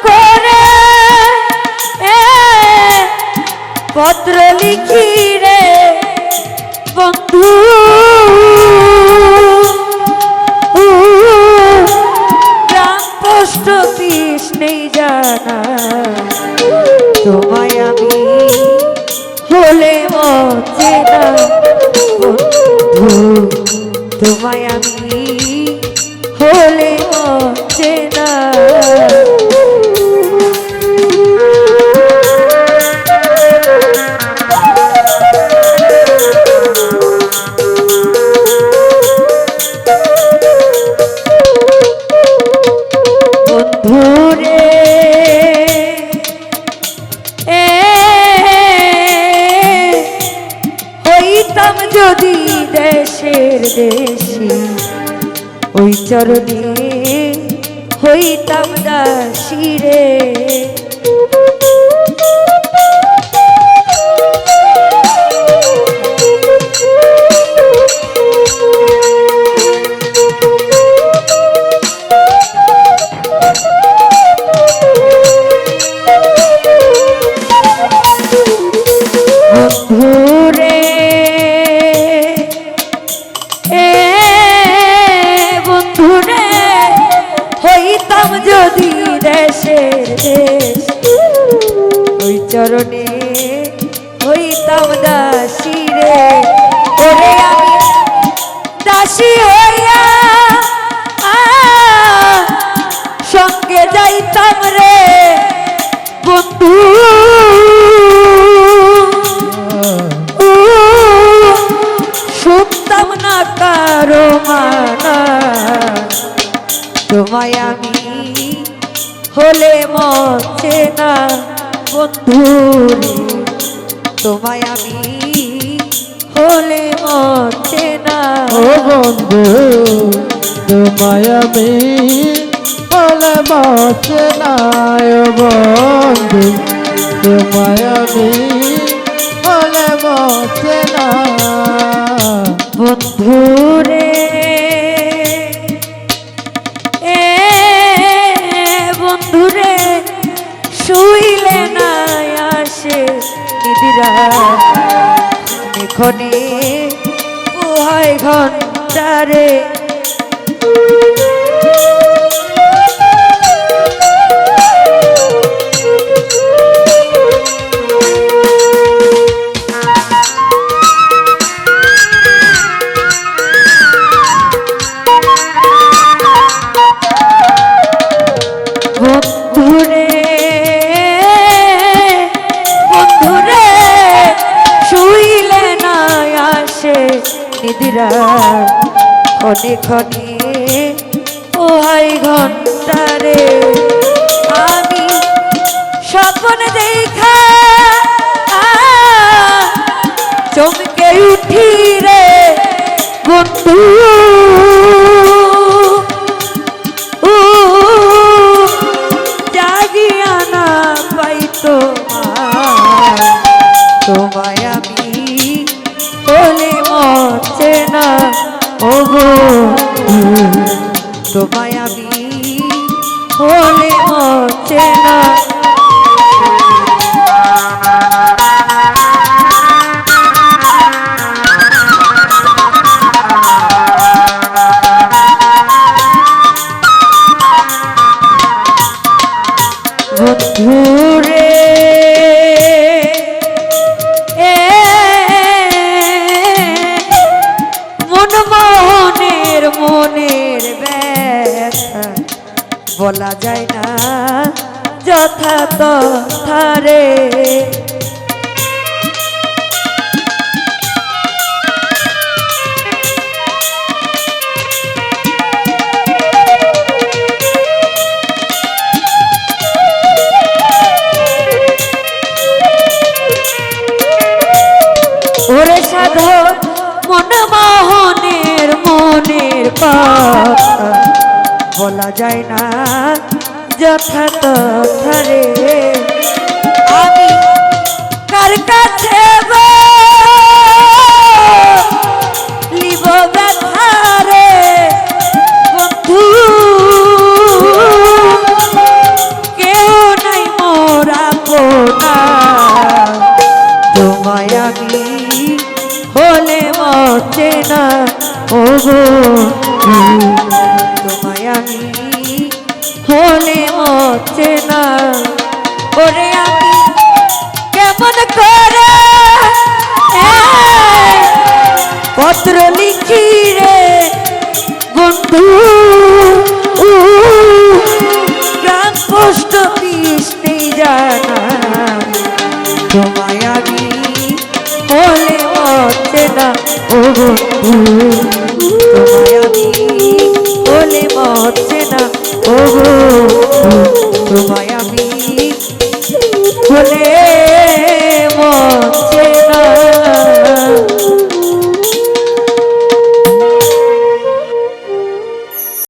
করে পত্র লিখি বন্ধুরে এ হইতাম যদি দেশের দেশি ওই চরণে হইতাম দাসী যদি দেশের দেশ, ওই চরণে হইতাম দাসী রে। ওরে আমি দাসী হইয়া সঙ্গে যাইতাম রে, বন্ধু। শুনতাম না কারও মানা। তোমায় আমি হলে মচে না বন্ধু তোমায় আমি হলে মচে না। ও বন্ধু তোমায় আমি বলে বসে না। ও বন্ধু তোমায় আমি বলে বসে না। বন্ধু রে এখনে উহাই ঘন্টারে ক্ষণে ক্ষণে ওহাই ঘন্টারে আমি স্বপ্ন দেখা তোমায় আমি বলা যায় না। যথা তথারে ওরে সাধক মন মোহনের মনের বলা যায় না। যথাযথ রে আমি কার কাছে লিব ব্যথারে বন্ধু। কেউ নাই মোরা কোনা তোমায় আমি বলে মতে না। ও গো তোমায় আমি আসে না। ওরে আমি কেমন করে? হ্যাঁ, পত্র লিখি রে বন্ধু। গ্রাম পোস্ট অফিস নেই জানা। তোমায় আমি বলে মরতে না ও তোমায় আমি চলে